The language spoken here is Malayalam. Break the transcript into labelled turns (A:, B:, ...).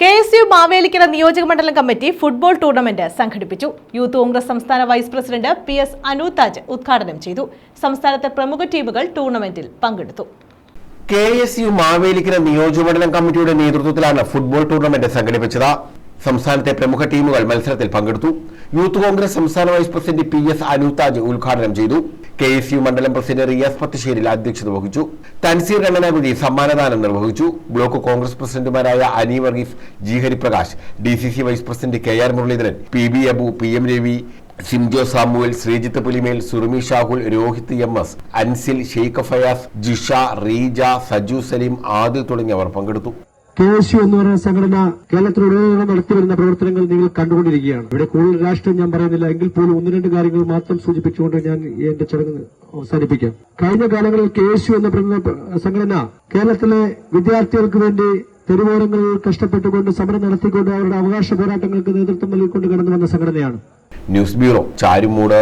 A: കെ എസ് യു മാവേലിക്കര നിയോജക മണ്ഡലം കമ്മിറ്റി ഫുട്ബോൾ ടൂർണമെന്റ് സംഘടിപ്പിച്ചു. യൂത്ത് കോൺഗ്രസ് സംസ്ഥാന vice president P S Anuthaj ഉദ്ഘാടനം ചെയ്തു. സംസ്ഥാനത്തെ പ്രമുഖ ടീമുകൾ ടൂർണമെന്റിൽ പങ്കെടുത്തു.
B: കെ എസ് യു മാവേലിക്കര നിയോജകമണ്ഡലം കമ്മിറ്റിയുടെ നേതൃത്വത്തിലാണ് ഫുട്ബോൾ ടൂർണമെന്റ് സംഘടിപ്പിച്ചത്. സംസ്ഥാനത്തെ പ്രമുഖ ടീമുകൾ മത്സരത്തിൽ പങ്കെടുത്തു. യൂത്ത് കോൺഗ്രസ് സംസ്ഥാന vice president P S Anuthaj ഉദ്ഘാടനം ചെയ്തു. കെ എസ് യു മണ്ഡലം പ്രസിഡന്റ് റിയാസ് പത്തിശ്ശേരിൽ അധ്യക്ഷത വഹിച്ചു. തൻസീർ രമണാകുടി സമ്മാനദാനം നിർവഹിച്ചു. ബ്ലോക്ക് കോൺഗ്രസ് പ്രസിഡന്റുമാരായ Ani Varghese G Hariprakash D C C vice president K R Muraleedharan P B Abu P M Ravi Simjo Samuel Sreejith Pulimel Surumi Shahul Rohith M S Ansil Sheikh Fayas Jisha Reeja Saju Saleem Adil തുടങ്ങിയവർ പങ്കെടുത്തു.
C: കെ എസ് എന്ന് പറയുന്ന സംഘടന കേരളത്തിലുടനീളം നടത്തിവരുന്ന പ്രവർത്തനങ്ങൾ നിങ്ങൾ കണ്ടുകൊണ്ടിരിക്കുകയാണ്. ഇവിടെ കൂടുതൽ രാഷ്ട്രീയം ഞാൻ പറയുന്നില്ല. എങ്കിൽ പോലും ഒന്ന് രണ്ട് കാര്യങ്ങൾ മാത്രം സൂചിപ്പിച്ചുകൊണ്ട് ഞാൻ എന്റെ ചടങ്ങ് അവസാനിപ്പിക്കാം. കഴിഞ്ഞ കാലങ്ങളിൽ കെ യു എന്ന പ്രമുഖ സംഘടന കേരളത്തിലെ വിദ്യാർത്ഥികൾക്ക് വേണ്ടി തെരുവോരങ്ങളിൽ കഷ്ടപ്പെട്ടുകൊണ്ട് സമരം നടത്തിക്കൊണ്ട് അവരുടെ അവകാശ പോരാട്ടങ്ങൾക്ക് നേതൃത്വം നൽകിക്കൊണ്ട് കടന്നു വന്ന സംഘടനയാണ്.
B: News bureau Charummood